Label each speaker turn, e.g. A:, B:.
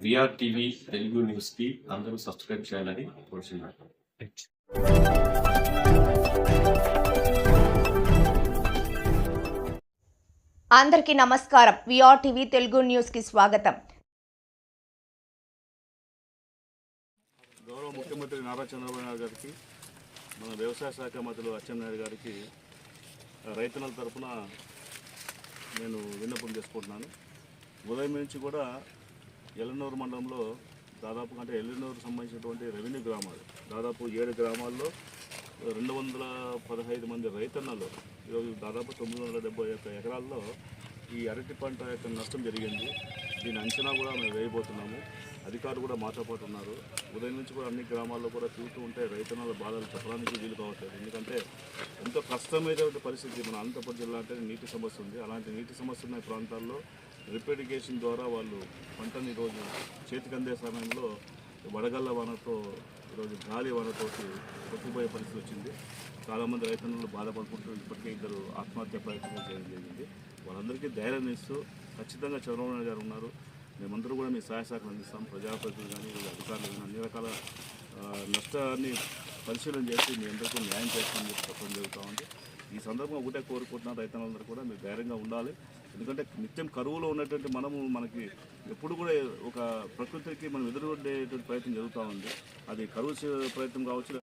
A: VR TV Telugu న్యూస్కి అందరూ subscribe చేయాలని కోరుచున్నాను.
B: అందరికీ నమస్కారం. విఆర్ టీవీ తెలుగు న్యూస్కి స్వాగతం.
C: గౌరవ ముఖ్యమంత్రి నారా చంద్రబాబు నాయుడు గారికి మన వ్యవసాయ శాఖ మంత్రులు అచ్చెన్నాయుడు గారికి ఆ, రైతన్నల తరపున నేను విన్నపం చేసుకుంటున్నాను. ఉదయం నుంచి కూడా ఎల్లనూరు మండలంలో దాదాపు అంటే ఎల్లనూరు సంబంధించినటువంటి రెవెన్యూ గ్రామాలు దాదాపు ఏడు గ్రామాల్లో రెండు వందల పదహైదు మంది రైతన్నలు ఈరోజు దాదాపు తొమ్మిది వందల డెబ్బై యొక్క ఎకరాల్లో ఈ అరటి పంట యొక్క నష్టం జరిగింది. దీని అంచనా కూడా మేము వేయబోతున్నాము. అధికారులు కూడా మాతో పాటు ఉన్నారు. ఉదయం నుంచి కూడా అన్ని గ్రామాల్లో కూడా తిరుగుతూ ఉంటే రైతన్నల బాధలు చెప్పడానికి వీలు కావట్లేదు. ఎందుకంటే ఎంతో కష్టమైనటువంటి పరిస్థితి మన అనంతపురం జిల్లా అంటే నీటి సమస్య ఉంది. అలాంటి నీటి సమస్య ఉన్న ప్రాంతాల్లో డ్రిప్ ఇరిగేషన్ ద్వారా వాళ్ళు పంటని ఈరోజు చేతికి అందే సమయంలో వడగళ్ళ వానతో ఈరోజు గాలి వానతోటి కొట్టుకుపోయే పరిస్థితి వచ్చింది. చాలామంది రైతన్నులు బాధపడుకుంటూ ఇప్పటికే ఇద్దరు ఆత్మహత్య ప్రయత్నం చేయడం జరిగింది. వాళ్ళందరికీ ధైర్యం ఇస్తూ ఖచ్చితంగా చంద్రబాబు నాయుడు గారు ఉన్నారు. మేమందరూ కూడా మీ సహాయ శాఖలు అందిస్తాం. ప్రజాప్రతినిధులు కానీ అధికారులు కానీ అన్ని రకాల నష్టాన్ని పరిశీలన చేసి మీ అందరికీ న్యాయం చేస్తామని చెప్పి చెప్పడం జరుగుతూ ఉంది. ఈ సందర్భంగా ఒకటే కోరుకుంటున్న రైతన్నలందరూ కూడా మీరు ధైర్యంగా ఉండాలి. ఎందుకంటే నిత్యం కరువులో ఉన్నటువంటి మనము మనకి ఎప్పుడు కూడా ఒక ప్రకృతికి మనం ఎదురుపడేటువంటి ప్రయత్నం జరుగుతూ ఉంది. అది కరువు ప్రయత్నం కావచ్చు